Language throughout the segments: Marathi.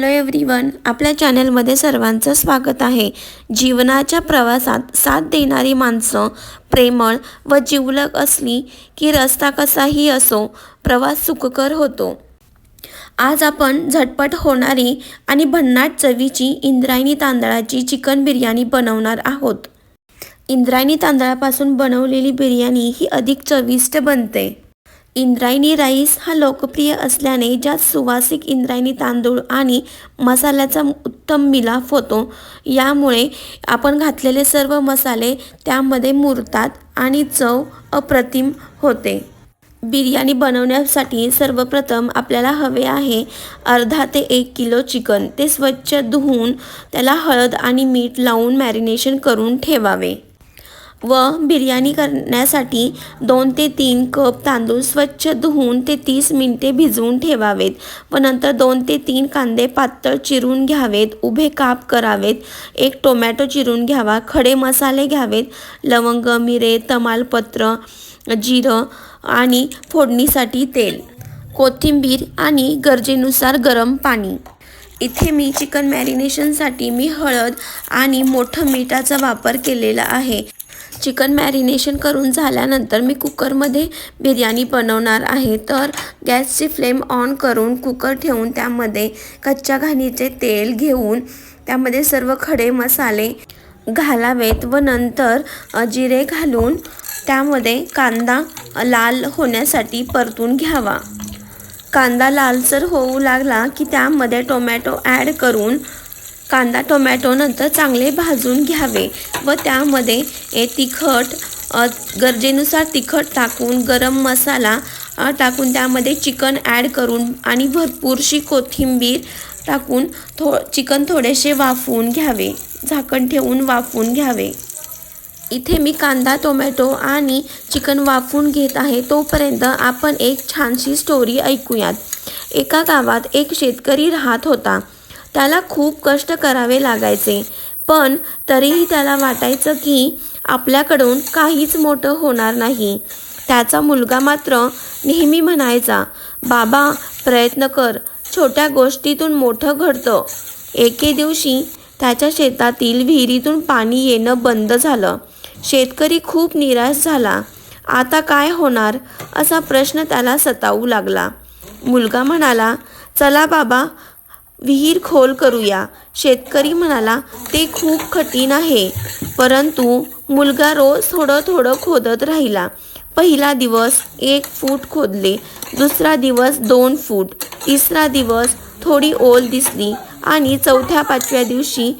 हॅलो एव्हरीवन आपल्या चॅनलमध्ये सर्वांचं स्वागत आहे. जीवनाच्या प्रवासात साथ देणारी माणसं प्रेमळ व जिवलग असली की रस्ता कसाही असो प्रवास सुखकर होतो. आज आपण झटपट होणारी आणि भन्नाट चवीची इंद्रायणी तांदळाची चिकन बिर्याणी बनवणार आहोत. इंद्रायणी तांदळापासून बनवलेली बिर्याणी ही अधिक चविष्ट बनते. इंद्रायणी राईस हा लोकप्रिय असल्याने ज्यात सुवासिक इंद्रायणी तांदूळ आणि मसाल्याचा उत्तम मिलाफ होतो. यामुळे आपण घातलेले सर्व मसाले त्यामध्ये मुरतात आणि चव अप्रतिम होते. बिर्याणी बनवण्यासाठी सर्वप्रथम आपल्याला हवे आहे अर्धा ते एक किलो चिकन. ते स्वच्छ धुवून त्याला हळद आणि मीठ लावून मॅरिनेशन करून ठेवावे. व बिर्याणी करण्यासाठी दोन ते तीन कप तांदूळ स्वच्छ धुवून ते तीस मिनिटे भिजवून ठेवावेत व नंतर दोन ते तीन कांदे पातळ चिरून घ्यावेत उभे काप करावेत एक टोमॅटो चिरून घ्यावा खडे मसाले घ्यावेत लवंग मिरे तमालपत्र जिरं आणि फोडणीसाठी तेल कोथिंबीर आणि गरजेनुसार गरम पाणी. इथे मी चिकन मॅरिनेशनसाठी मी हळद आणि मोठं मिठाचा वापर केलेला आहे. चिकन मॅरिनेशन करून झाल्यानंतर मी कुकरमध्ये बिर्याणी बनवणार आहे. तर गॅसची फ्लेम ऑन करून कुकर ठेवून त्यामध्ये कच्च्या घाणीचे तेल घेऊन त्यामध्ये सर्व खडे मसाले घालावेत व नंतर जिरे घालून त्यामध्ये कांदा लाल होण्यासाठी परतून घ्यावा. कांदा लालसर होऊ लागला की त्यामध्ये टोमॅटो ॲड करून कांदा टोमॅटो नंतर चांगले भाजून घ्यावे व त्यामध्ये तिखट गरजेनुसार तिखट टाकून गरम मसाला टाकून त्यामध्ये चिकन ॲड करून आणि भरपूरशी कोथिंबीर टाकून थो चिकन थोडेसे वाफवून घ्यावे झाकण ठेवून वाफवून घ्यावे. इथे मी कांदा टोमॅटो आणि चिकन वाफवून घेत आहे तोपर्यंत आपण एक छानशी स्टोरी ऐकूयात. एका गावात एक शेतकरी राहत होता. त्याला खूप कष्ट करावे लागायचे. पण तरीही त्याला वाटायचं की आपल्याकडून काहीच मोठं होणार नाही. त्याचा मुलगा मात्र नेहमी म्हणायचा बाबा प्रयत्न कर. छोट्या गोष्टीतून मोठं घडतं. एके दिवशी त्याच्या शेतातील विहिरीतून पाणी येणं बंद झालं. शेतकरी खूप निराश झाला. आता काय होणार? असा प्रश्न त्याला सतावू लागला. मुलगा म्हणाला चला बाबा विहीर खोल करूया. शेतकरी म्हणाला ते खूप कठीण आहे. परंतु मुलगा रोज थोडं थोडं खोदत राहिला. पहिला दिवस एक फूट खोदले दुसरा दिवस दोन फूट तिसरा दिवस थोडी ओल दिसली आणि चौथ्या पाचव्या दिवशी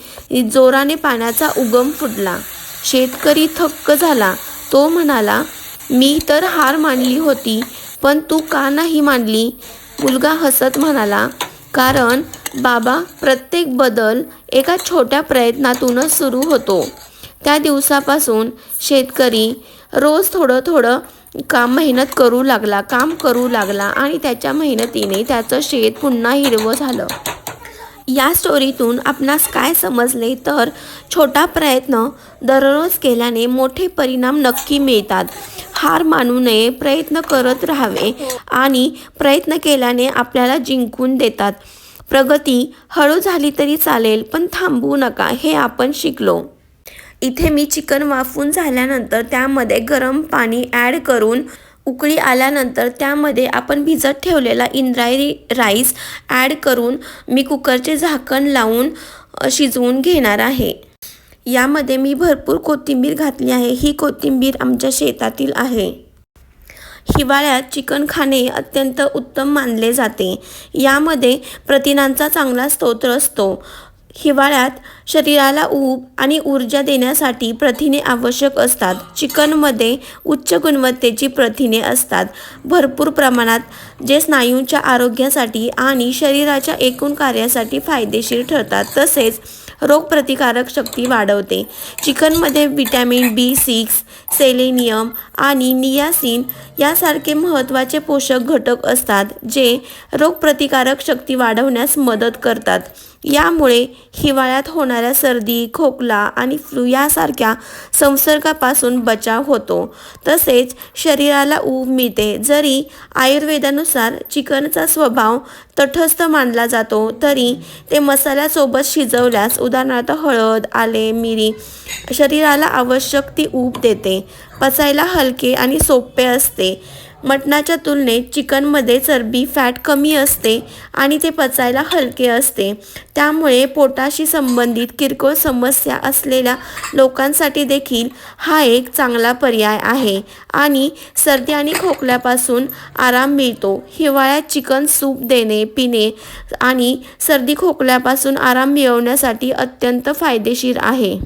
जोराने पाण्याचा उगम फुटला. शेतकरी थक्क झाला. तो म्हणाला मी तर हार मानली होती पण तू का नाही मानली? मुलगा हसत म्हणाला कारण बाबा प्रत्येक बदल एका छोट्या प्रयत्नातूनच सुरू होतो. त्या दिवसापासून शेतकरी रोज थोडं थोडं काम मेहनत करू लागला काम करू लागला आणि त्याच्या मेहनतीने त्याचं शेत पुन्हा हिरवं झालं. या स्टोरीतून आपणास काय समजले तर छोटा प्रयत्न दररोज केल्याने मोठे परिणाम नक्की मिळतात. हार मानू नये प्रयत्न करत राहावे आणि प्रयत्न केल्याने आपल्याला जिंकून देतात. प्रगती हळू झाली तरी चालेल पण थांबवू नका हे आपण शिकलो. इथे मी चिकन वाफून झाल्यानंतर त्यामध्ये गरम पाणी ॲड करून उकळी आल्यानंतर त्यामध्ये आपण भिजत ठेवलेला इंद्रायणी राईस ॲड करून मी कुकरचे झाकण लावून शिजवून घेणार आहे. यामध्ये मी भरपूर कोथिंबीर घातली आहे. ही कोथिंबीर आमच्या शेतातील आहे. हिवाळ्यात चिकन खाणे अत्यंत उत्तम मानले जाते. यामध्ये प्रथिनांचा चांगला स्तोत्र असतो. हिवाळ्यात शरीराला ऊब आणि ऊर्जा देण्यासाठी प्रथिने आवश्यक असतात. चिकनमध्ये उच्च गुणवत्तेची प्रथिने असतात. भरपूर प्रमाणात जे स्नायूंच्या आरोग्यासाठी आणि शरीराच्या एकूण कार्यासाठी फायदेशीर ठरतात. तसेच रोगप्रतिकारक शक्ती वाढवते. चिकनमध्ये विटॅमिन बी सिक्स सेलेनियम आणि नियासिन यासारखे महत्त्वाचे पोषक घटक असतात जे रोगप्रतिकारक शक्ती वाढवण्यास मदत करतात. यामुळे हिवाळ्यात होणाऱ्या सर्दी खोकला आणि फ्लू यासारख्या संसर्गापासून बचाव होतो. तसेच शरीराला ऊब मिळते. जरी आयुर्वेदानुसार चिकनचा स्वभाव तटस्थ मानला जातो तरी ते मसाल्यासोबत शिजवल्यास उदाहरणार्थ हळद आले मिरी शरीराला आवश्यक ती ऊब देते. पचायला हलके आणि सोपे असते. मटणाच्या तुलनेत चिकनमध्ये चरबी फॅट कमी असते आणि ते पचायला हलके असते. त्यामुळे पोटाशी संबंधित किरकोळ समस्या असलेल्या लोकांसाठी देखील हा एक चांगला पर्याय आहे आणि सर्दी आणि खोकल्यापासून आराम मिळतो. हिवाळ्यात चिकन सूप देणे पिणे आणि सर्दी खोकल्यापासून आराम मिळवण्यासाठी अत्यंत फायदेशीर आहे.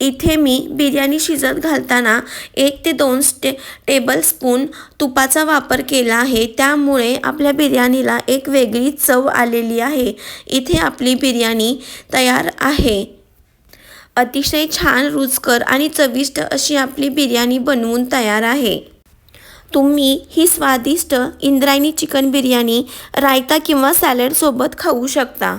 इथे मी बिर्याणी शिजत घालताना एक ते दोन स्टे टेबलस्पून तुपाचा वापर केला आहे. त्यामुळे आपल्या बिर्याणीला एक वेगळी चव आलेली आहे. इथे आपली बिर्याणी तयार आहे. अतिशय छान रुचकर आणि चविष्ट अशी आपली बिर्याणी बनवून तयार आहे. तुम्ही ही स्वादिष्ट इंद्रायणी चिकन बिर्याणी रायता किंवा सॅलडसोबत खाऊ शकता.